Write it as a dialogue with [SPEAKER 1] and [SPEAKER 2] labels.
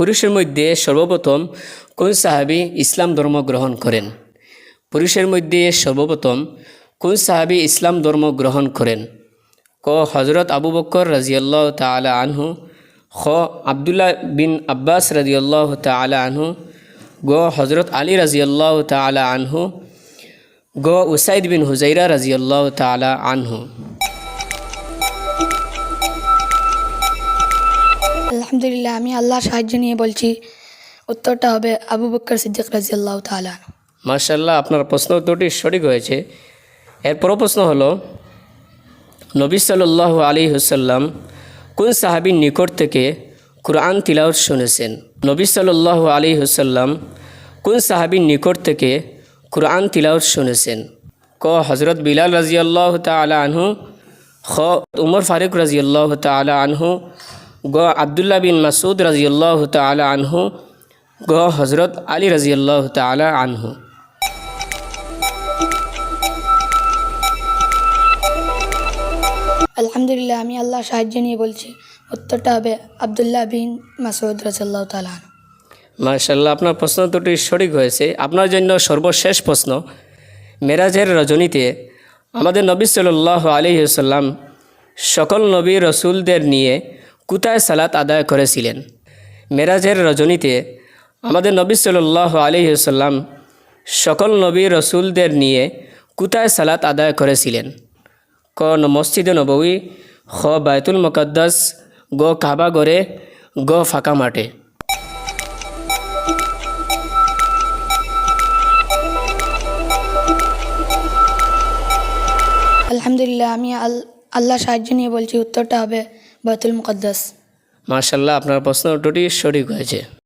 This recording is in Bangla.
[SPEAKER 1] পুরুষের মধ্যে সর্বপ্রথম কোন সাহাবি ইসলাম ধর্ম গ্রহণ করেন? পুরুষের মধ্যে সর্বপ্রথম কোন সাহাবি ইসলাম ধর্ম গ্রহণ করেন? ক. হজরত আবু বক্কর রাজিয়াল্লাহ তালা আনহু। খ. আবদুল্লাহ বিন আব্বাস রাজিয়াল্লাহ তালা আনহু। গ. হজরত আলী রাজিয়াল্লাহ তালা আনহু। গ. উসাইদ বিন হুজাইরা রাজিয়াল্লাহ তালা আনহু।
[SPEAKER 2] আলহামদুলিল্লাহ, আমি আল্লাহর সাহায্য নিয়ে বলছি। উত্তরটা হবে আবু বক্কর সিদ্দিক রাজি আল্লাহ তালা
[SPEAKER 1] মার্শাল্লাহ আপনার প্রশ্ন উত্তরটি সঠিক হয়েছে। এরপরও প্রশ্ন হলো, নবী সাল্লাহ আলী হুসাল্লাম কোন সাহাবির নিকট থেকে কোরআন তিলাওয়াত শুনেছেন? নবী সাল্লাহ আলী হুসাল্লাম কোন সাহাবির নিকট থেকে কোরআন তিলাওয়াত শুনেছেন? ক হজরত বিলাল রাজিয়াল্লাহ তালা আনহু, খ, উমর ফারুক রাজিয়াল্লাহ তালা আনহু গ আবদুল্লাহ বিন মাসুদ রাজিয়াল্লাহ তালা আনহু গ হজরত আলী রাজিয়াল্লাহ তালা আনহু।
[SPEAKER 2] আলহামদুলিল্লাহ আমি আল্লাহর সাহায্য নিয়ে বলছি উত্তরটা হবে আবদুল্লাহ বিন মাসুদ রাজাল্লাহ তালা
[SPEAKER 1] মার্শাল্লাহ আপনার প্রশ্ন দুটি সঠিক হয়েছে। আপনার জন্য সর্বশেষ প্রশ্ন মেরাজের রজনীতে আমাদের নবী সাল্লাহ আলিহাল্লাম সকল নবী রসুলদের নিয়ে কোথায় সালাত আদায় করেছিলেন? মেরাজের রজনীতে আমাদের নবী সাল্লাহ আলিহাল্লাম সকল নবী রসুলদের নিয়ে কোথায় সালাত আদায় করেছিলেন? ক মসজিদে নবী খ বায়তুল মুকদ্দাস, গ কাবা গড়ে, গ ফাঁকা মাঠে।
[SPEAKER 2] আলহামদুলিল্লাহ, আমি আল আল্লাহর সাহায্য নিয়ে বলছি, উত্তরটা হবে বাইতুল মুকদ্দাস।
[SPEAKER 1] মার্শাল্লাহ আপনার প্রশ্ন দুটি সঠিক হয়েছে।